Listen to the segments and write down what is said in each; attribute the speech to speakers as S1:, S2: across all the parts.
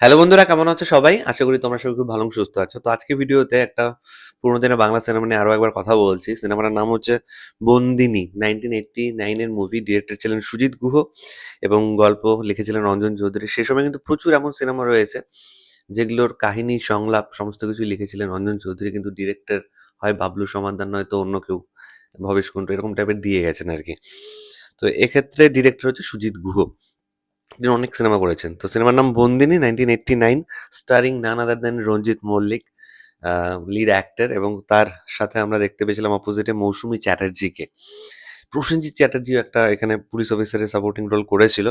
S1: Hello বন্ধুরা, কেমন আছো সবাই? আশা করি তোমরা সবাই খুব ভালো, সুস্থ আছো। তো আজকে ভিডিওতে একটা পুরোনো দিনের বাংলা সিনেমা নিয়ে আরও একবার কথা বলছি। সিনেমাটার নাম হচ্ছে বন্দিনী নাইনটিন এইটটি নাইনের মুভি ডিরেক্টর ছিলেন সুজিত গুহ এবং গল্প লিখেছিলেন রঞ্জন চৌধুরী। সে সময় কিন্তু প্রচুর এমন সিনেমা রয়েছে, যেগুলোর কাহিনী, সংলাপ, সমস্ত কিছু লিখেছিলেন রঞ্জন চৌধুরী। কিন্তু ডিরেক্টর হয় বাবলু সমাদার, নয়তো অন্য কেউ, ভবেশ এরকম টাইপের দিয়ে গেছেন আর কি। তো এক্ষেত্রে ডিরেক্টর হচ্ছে সুজিত গুহ। তিনি অনেক সিনেমা করেছেন। তো সিনেমার নাম Bandini nineteen eighty nine starring none other than Ranjit Mallick lead actor এবং তার সাথে আমরা দেখতে পেয়েছিলাম অপোজিটে মৌসুমী চ্যাটার্জিকে। প্রসেনজিৎ চ্যাটার্জিও একটা এখানে পুলিশ অফিসারের সাপোর্টিং রোল করেছিল।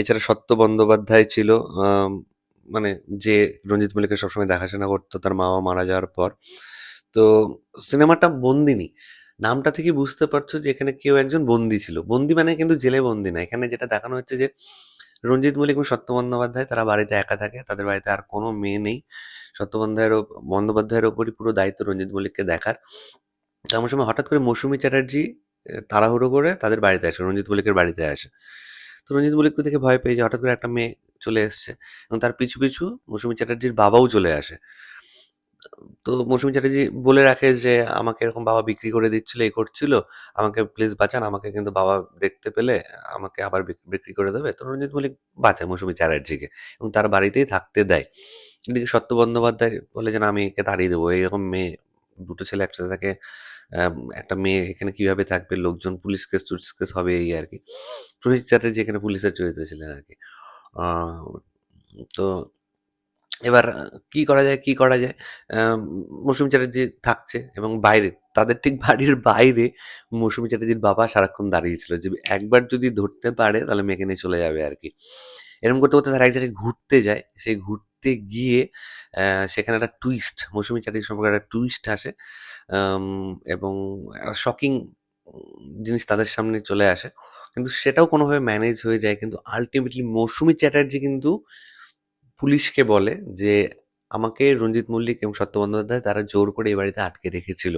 S1: এছাড়া সত্য বন্দ্যোপাধ্যায় ছিল মানে যে রঞ্জিত মল্লিকের সবসময় দেখাশোনা করতো, তার মা মারা যাওয়ার পর। তো সিনেমাটা বন্দিনী। নামটা থেকে বুঝতে পারছ যে এখানে কেউ একজন বন্দি ছিল। বন্দি মানে কিন্তু জেলে বন্দি না। এখানে যেটা দেখানো হচ্ছে যে রঞ্জিত মল্লিক এবং সত্য বন্দ্যোপাধ্যায়, তারা বাড়িতে একা থাকে, তাদের বাড়িতে আর কোনো মেয়ে নেই। সত্য বন্দ্যোপাধ্যায়ের বন্দ্যোপাধ্যায়ের ওপরই পুরো দায়িত্ব রঞ্জিত মল্লিককে দেখার। তো এমন সময় হঠাৎ করে মৌসুমী চ্যাটার্জি তাড়াহুড়ো করে তাদের বাড়িতে আসে, রঞ্জিত মল্লিকের বাড়িতে আসে। তো রঞ্জিত মল্লিককে দেখে ভয় পেয়ে যে হঠাৎ করে একটা মেয়ে চলে এসছে এবং তার পিছু পিছু মৌসুমী চ্যাটার্জির বাবাও চলে আসে। তো মৌসুমী চ্যাটার্জি বলে রাখে যে, আমাকে এরকম বাবা বিক্রি করে দিচ্ছিল এই করছিল, আমাকে প্লিজ বাঁচান, আমাকে কিন্তু বাবা দেখতে পেলে, আমাকে আবার বিক- বিক্রি করে দেবে। তো রঞ্জিত মল্লিক বাঁচায় মৌসুমী চ্যাটার্জিকে এবং তার বাড়িতেই থাকতে দেয়। এদিকে সত্য বন্দ্যোপাধ্যায় বলে যে, না, আমি একে তাড়িয়ে দেবো। এইরকম মেয়ে, দুটো ছেলে একসাথে থাকে একটা মেয়ে এখানে কীভাবে থাকবে, লোকজন পুলিশ কেস, টুলিশ কেস হবে এই আর কি। রোহিত চ্যাটার্জি এখানে পুলিশের চরিত্রে ছিলেন আর কি। তো এবার কি করা যায়, কি করা যায়? মৌসুমী চ্যাটার্জি থাকছে এবং বাইরে, তাদের ঠিক বাড়ির বাইরে মৌসুমী চ্যাটার্জির বাবা সারাক্ষণ দাঁড়িয়েছিল যে একবার যদি ধরতে পারে তাহলে মেয়েকে নিয়ে চলে যাবে আর কি। এরকম করতে করতে তারা এক জায়গায় ঘুরতে যায়, সেই ঘুরতে গিয়ে সেখানে একটা টুইস্ট মৌসুমী চ্যাটার্জি সম্পর্কে একটা টুইস্ট আসে এবং শকিং জিনিস তাদের সামনে চলে আসে। কিন্তু সেটাও কোনোভাবে ম্যানেজ হয়ে যায়, কিন্তু আলটিমেটলি মৌসুমী চ্যাটার্জি কিন্তু পুলিশকে বলে যে, আমাকে রঞ্জিত মল্লিক এবং সত্য বন্দ্যোপাধ্যায় তারা জোর করে এই বাড়িতে আটকে রেখেছিল।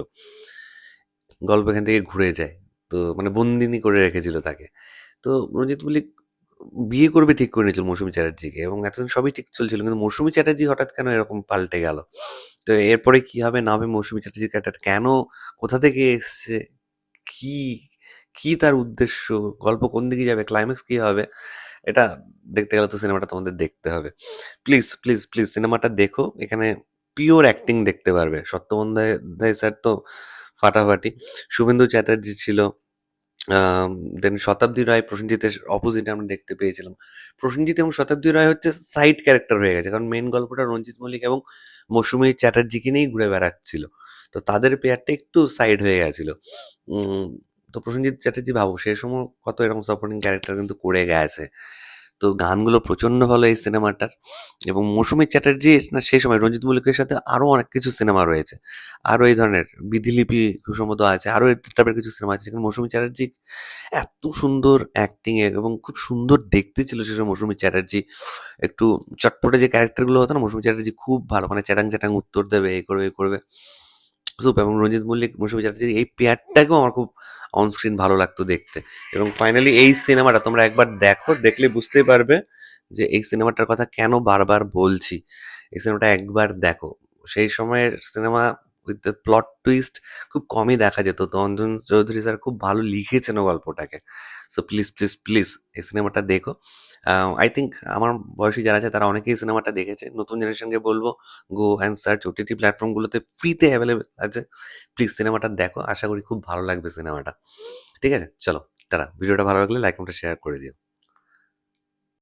S1: গল্প এখান থেকে ঘুরে যায়। তো মানে বন্দিনী করে রেখেছিল তাকে। তো রঞ্জিত মল্লিক বিয়ে করবে ঠিক করে নিয়েছিল মৌসুমী চ্যাটার্জিকে এবং এতদিন সবই ঠিক চলছিল, কিন্তু মৌসুমী চ্যাটার্জি হঠাৎ কেন এরকম পাল্টে গেল? তো এরপরে কি হবে, না হবে মৌসুমী চ্যাটার্জির ক্যারেক্টার কেন, কোথা থেকে এসছে, কি কি তার উদ্দেশ্য, গল্প কোন দিকে যাবে ক্লাইম্যাক্স কি হবে? এটা দেখতে গেলে তো সিনেমাটা তোমাদের দেখতে হবে। প্লিজ প্লিজ প্লিজ সিনেমাটা দেখো, এখানে পিওর অ্যাক্টিং দেখতে পারবে। সত্য বন্দ্যোপাধ্যায় স্যার তো ফাটাফাটি। শুভেন্দু চ্যাটার্জি ছিল দেন শতাব্দী রায় প্রসেনজিতের অপোজিটে আমরা দেখতে পেয়েছিলাম। প্রসেনজিৎ এবং শতাব্দী রায় হচ্ছে সাইড ক্যারেক্টার হয়ে গেছে, কারণ মেন গল্পটা রঞ্জিত মল্লিক এবং মৌসুমী চ্যাটার্জিকে নিয়েই ঘুরে বেড়াচ্ছিল। তো তাদের পেয়ারটা একটু সাইড হয়ে গেছিল। তো প্রসেনজিৎ চ্যাটার্জি ভাবো, সে সময় কত এরকম সাপোর্টিং ক্যারেক্টার কিন্তু করে গেছে। তো গানগুলো প্রচণ্ড ভালো এই সিনেমাটার এবং মৌসুমী চ্যাটার্জির না সেই সময় রঞ্জিত মল্লিকের সাথে আরও অনেক কিছু সিনেমা রয়েছে। আরও এই ধরনের বিধিলিপি সুসম্মত আছে আরও এই টাইপের কিছু সিনেমা আছে যেখানে মৌসুমী চ্যাটার্জি এত সুন্দর অ্যাক্টিং এবং খুব সুন্দর দেখতে ছিল সে সময় মৌসুমী চ্যাটার্জি। একটু চটপটে যে ক্যারেক্টারগুলো হতো না, মৌসুমী চ্যাটার্জি খুব ভালো মানে চ্যাটাং চ্যাটাং উত্তর দেবে, এ করবে এ করবে। সুপ এবং রঞ্জিত মল্লিক মৌসুমী চ্যাটার্জির এই পেয়ারটাকেও আমার খুব অনস্ক্রিন ভালো লাগতো দেখতে। এবং ফাইনালি এই সিনেমাটা তোমরা একবার দেখো, দেখলে বুঝতেই পারবে যে এই সিনেমাটার কথা কেন বারবার বলছি। এই সিনেমাটা একবার দেখো। সেই সময়ের cinema with the plot twist খুব কমই দেখা যেত। তো অঞ্জন চৌধুরী স্যার খুব ভালো লিখেছেন গল্পটাকে। সো প্লিজ প্লিজ প্লিজ এই সিনেমাটা দেখো। আই থিঙ্ক আমার বয়সী যারা আছে তারা অনেকেই সিনেমাটা দেখেছে। নতুন জেনারেশনকে বলব গো অ্যান্ড সার্চ ওটিটি প্ল্যাটফর্মগুলোতে ফ্রিতে অ্যাভেলেবেল আছে। প্লিজ সিনেমাটা দেখো। আশা করি খুব ভালো লাগবে সিনেমাটা। ঠিক আছে? চলো তারা ভিডিওটা ভালো লাগলে লাইক কমেন্ট শেয়ার করে দিও।